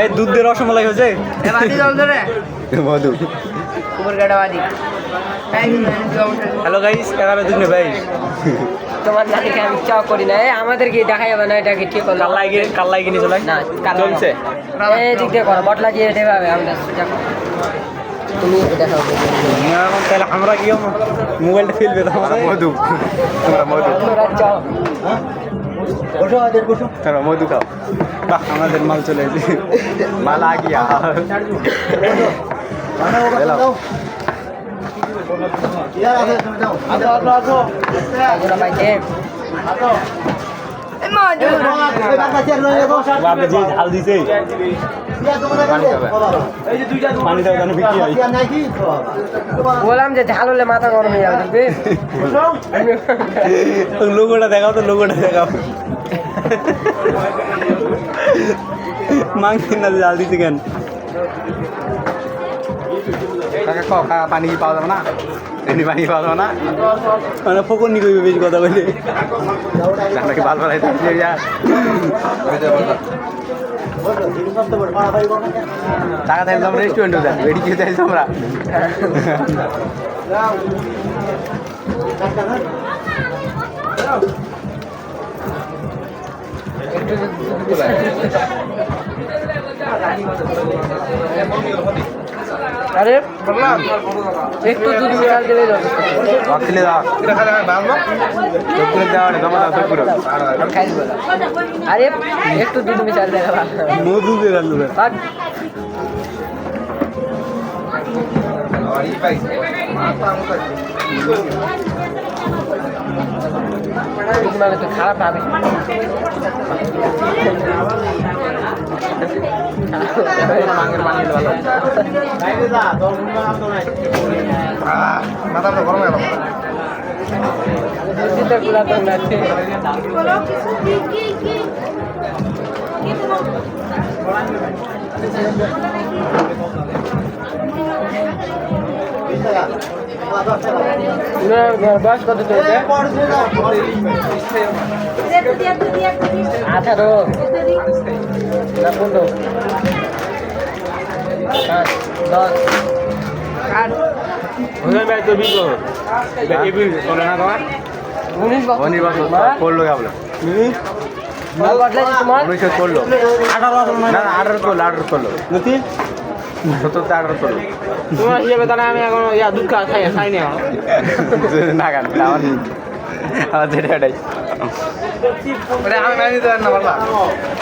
এই দুধ দিয়ে রসমালাই হয়েছে। এ বাদি জল ধরে মধু। উপর গাড়া বাদি হ্যালো গাইস এগারো দুধ নে ভাই তোমার নাতিকে আমি চাও করি না? আমাদেরকে দেখা যাবে না এটাকে ঠিক করলাম কাল্লাই গিয়ে কাল্লাই কিনে চলে। না কাল চলছে। এই দিক দিয়ে করো বটলা দিয়ে হবে আমরা। দেখো। তুমি দেখাও। তাহলে আমরা কি হব? মোবাইলটা ফেলবে তো মধু। আমরা মধু। তোমরা চাও মধু খাও। বাহ, আমাদের মাল চলে এসেছে। মালা গিয়া। ঝাল দিছে। হয়। বললাম যে ঝাল হলে মাথা গরম হয়ে যাবে লোগোটা দেখাও তো লোগোটা দেখাও। মাংসের না জাল দিছে কেন? কাকা খাও কাকা পানি কি পাওয়া যাবে না? এমনি পানি পাওয়া যাবে না? মানে ফোকর নি কইবে বেশি কথা বলে আমরা কি ভালো ভালো থাকছি টাকা থাকলে আমরা রেস্টুরেন্টে যাই বেড়ি খেতে চাইছি আমরা। আরে একটু দুধ মিশাল দিলে রক্ষিলে দাও জমা দাও আমি খাই দিব আরে একটু দুধ দিলে ভালো মধু রাখল দুধ তো খারাপ হবে মাথা গরম হয়ে গেলগুলা তো কি কি তোমার বয়স কত চলছে আঠারো না পনেরো পাঁচ দশ আট তো উনিশশো করল আঠারো না আঠারো করল আঠারো তোমার হিসেবে তাহলে আমি এখন ইয়া দুধ খাই না আমার আমার যেটা এটাই আমি দিতে না বলবা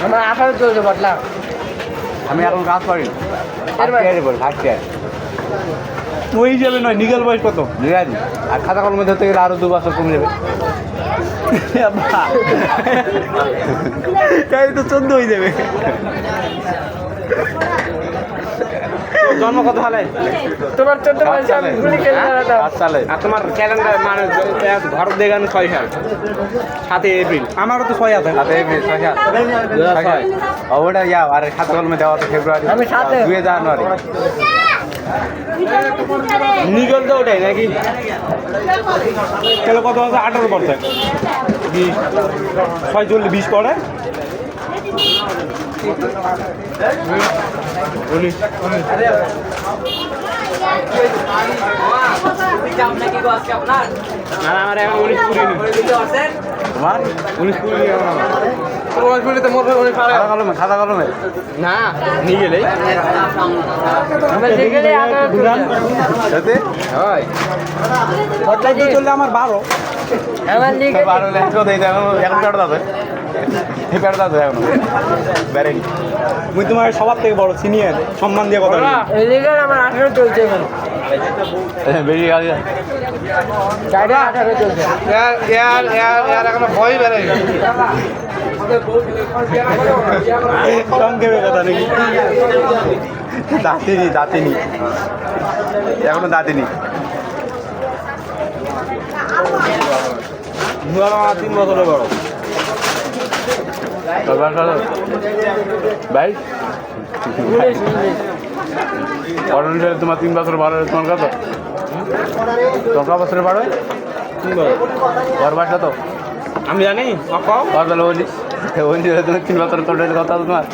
আমার আঠারো চলছে বদলা আমি এখন কাজ করি এর বাইরে? ফার্স্ট বল ফার্স্ট ইয়ার ওই হিসাবে নয় নিগেল বয়স কত আছে আর খাতা কলমে ধরতে গেলে আরও দু বছর কমে যাবে তাই তো চোদ্দ হয়ে যাবে জন্ম কত সালে তোমার চোদ্দ বয়সে আমি সালে গুলি খেলে সালে আর তোমার ক্যালেন্ডার মানে ভারত দেখান ছয় সাল সাতই এপ্রিল। আমারও তো ছয় আছে সাথে ছয় সাত ছয় সাত ওটা ইয়া আর খাতা কলমে দেওয়া তো ফেব্রুয়ারি। আমি সাতে। দুই জানুয়ারি। নিগল তো ওটাই নাকি? তাহলে কত আছে আঠারো পার্সেন্ট বিশ। ছয় চল্লিশ বিশ পড়ে না না, আমার এখন উনিশ কুড়ি তোমার উনিশ কুড়ি। খাতা কলমে খাতা কলমে না নিয়ে গেলে চললে আমার বারো বারো এখন এই মুই তোমার সবার থেকে বড় সিনিয়র সম্মান দিয়ে কথা বলি। লিগেল আমার আঠারো চলছে এখন বেরিয়ে গেল সাইডে আঠারো চলছে। সংক্ষেপে কথা নাকি? দাঁতিনি দাঁতিনি। এখনও দাঁতিনি। তিন বছরের বড়। ভাই? তোমার তিন বছর বারো তোমার কত? তোমার ক বছরের বারো ঘর বাসা তো? আমি জানি তাহলে তুমি তিন বছর তোর কত তোমার?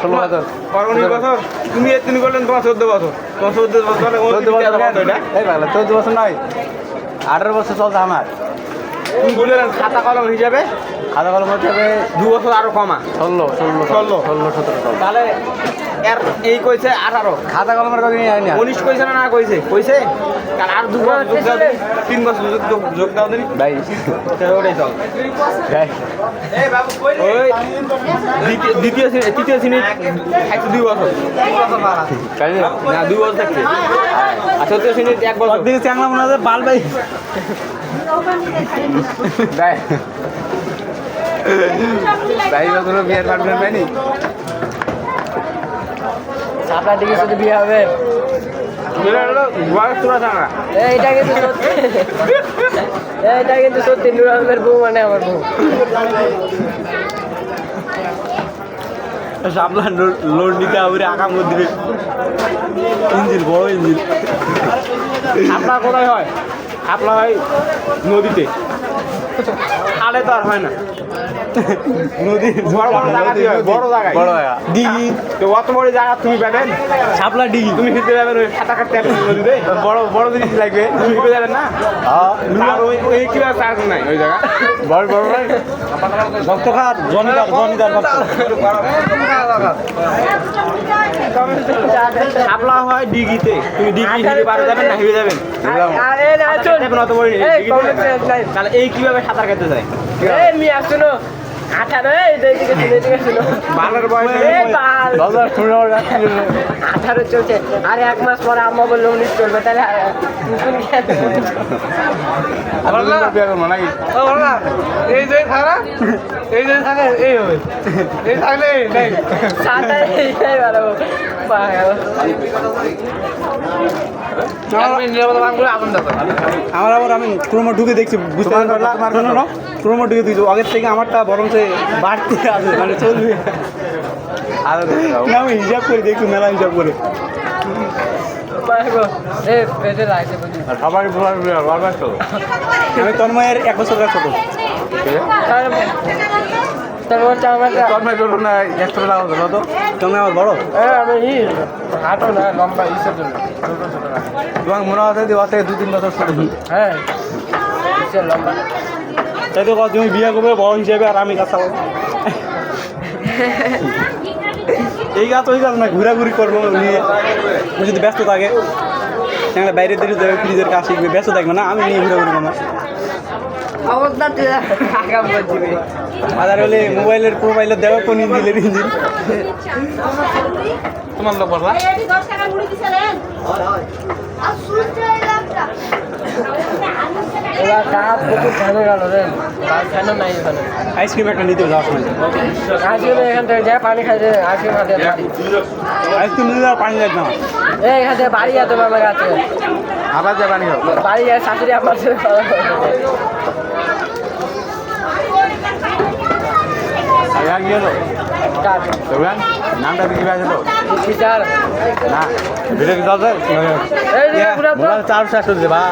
ষোলো বছর। ওর বছর? তুমি এর তিনি করলেন তোমার চোদ্দ বছর। তোমার চোদ্দ বছর চোদ্দ বছর নয়। আঠারো বছর চলছে আমার। বললেন খাতা কলম হিসাবে খাতা কলম হবে দু বছর আরও কমা। ষোলো ষোলো ষোলো। ষোলো সতেরো তাহলে এর এই কইছে আঠারো। খাতা কলমের কথা নিয়ে উনিশ কইছে না না কইছে? কইছে? তাহলে আর দু বছর যোগ দাও তিন বছর যোগ- যোগ- যোগ দাও দিনি ভাই। ওটাই চল। ভাই। ওই দ্বিতীয়- দ্বিতীয় শ্রেণি তৃতীয় শ্রেণি একশো দুই বছর। না দুই বছর থাকছে। আর চতুর্থ শ্রেণির এক বছর। দিকে চ্যাংলা মনে হয় বাল ভাই। বছর বিয়ের পার্টনার পাইনি দিকে শুধু বিয়ে হবে। এটা হলো বয়স তোরা জানা। এইটা কিন্তু সত্যি। এইটা কিন্তু সত্যি নুর আহমেদের বউ মানে আমার বউ। সামলা লোড নিতে হবে আকাম করে দিবে। ইঞ্জিন বড় ইঞ্জিন আপনার কোথায় হয়? আপনার হয় নদীতে। আলে তো আর হয় না। নদী বড় বড় জায়গাতে হয় বড় জায়গায়। বড় জায়গা। ডিগি। তো অত বড় জায়গা তুমি পাবেন সাপলা ডিগি। তুমি হিতে যাবেন ওই সাঁতার কাটতে নদীতে। বড় বড় জিনিস লাগবে। তুমি হিতে যাবেন না? আর ওই ওই কীভাবে চার্জ নাই ওই জায়গা। বড় বড় জনিদার জনিদার হয় ডিগিতে। তুমি ডিগি হিতে পারে যাবেন না হেঁটে যাবেন। অত বড় এই, কীভাবে সাঁতার কাটতে যায়? এই মিয়া শুনো। আঠারো চলছে। আর এক মাস পরে আম্মা বলল উনিশ চলবে তাহলে এই যে থাকা এই যে থাকে এই হবে। এই থাকলে আমার আবার আমি ক্রোমো ঢুকে দেখছি বুঝতে পারলাম ক্রোমো ঢুকে দেখছি আগের থেকে আমারটা বরং সে বাড়তে আছে মানে চলবে। আর না আমি হিসাব করে দেখছি মেলা হিসাব করে। আমি তন্ময়ের এক বছর ছোট। আমার বড়? আমি ই হাঁটো না লম্বা ইসের জন্য। ছোট ছোট না তোমার মনে আছে যে অত দু তিন বছর ছোট। হ্যাঁ ইসের লম্বা। তাই তো তুমি বিয়ে করবে বড় হিসেবে আর আমি এই গাছ ওই গাছ না ঘোরাঘুরি করব নিয়ে। যদি ব্যস্ত থাকে সেখানে বাইরে দিকে যাবে ফ্রিজের কাজ শিখবে ব্যস্ত থাকবে না আমি নিয়ে ঘোরাঘুরি করব। হলে মোবাইলের প্রোফাইলে দেওয়া কোন ইঞ্জিনের ইঞ্জিন? তোমার লোক এখানে? আইসক্রিম একটা নিতে যাওয়ার আইসক্রিম এখান থেকে যায় পানি খাইছে আইসক্রিম খাতে বাড়ি আইসক্রিম নিতে পানি লাগবে না। এখান থেকে বাড়ি যেতে কাছে। আবার যাবা নি বাড়ি যায় শাশুড়ি আমার। এক গেল দেখবেন নামটা দেখি আছে তো টিচার না ভিডিও কি চলছে? এই যে পুরো চার্জ শেষ হচ্ছে বা।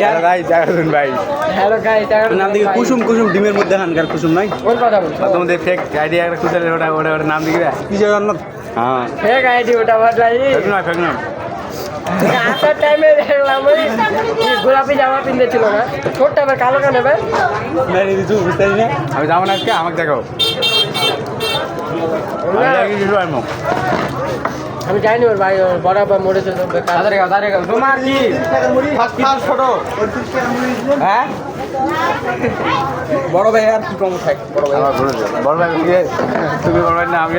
ইয়ার ভাই জায়গা দিন ভাই। হ্যালো গাইস নাম দিকে কুসুম কুসুম ডিমের মধ্যে হানকার কুসুম নাই? ওর কথা বলছো? তোমাদের ফেক আইডিয়া একটা খুঁজে ওটা ওটা ওটা নাম জান্নাত হ্যাঁ। ফেক আইডি ওটা বাদলাই ফেক নয় ফেক নয়। আসার টাইমে দেখলাম গোলাপি জামা পিনতেছিল না। ছোট্ট আবার কালো কেন আমি যাব না আজকে আমাকে দেখাও। আমি জানি ওর ভাই ওর বড় বাবা মরেছে তোমার কি? ছোট হ্যাঁ? বড় ভাই আর কি কম থাক বড় ভাই। বড় ভাই তুমি বড় ভাই না আমি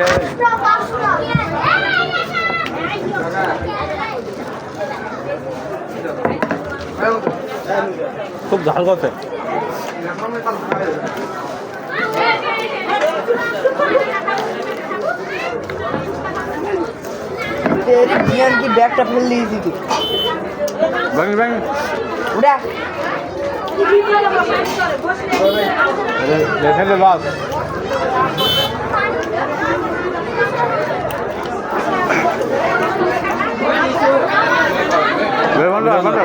খুব ঝাল করছে কি ব্যাগটা ফেল দিয়েছি তুই ভাঙি ভাঙি উড়া দেখে লস বন্ধু বন্ধু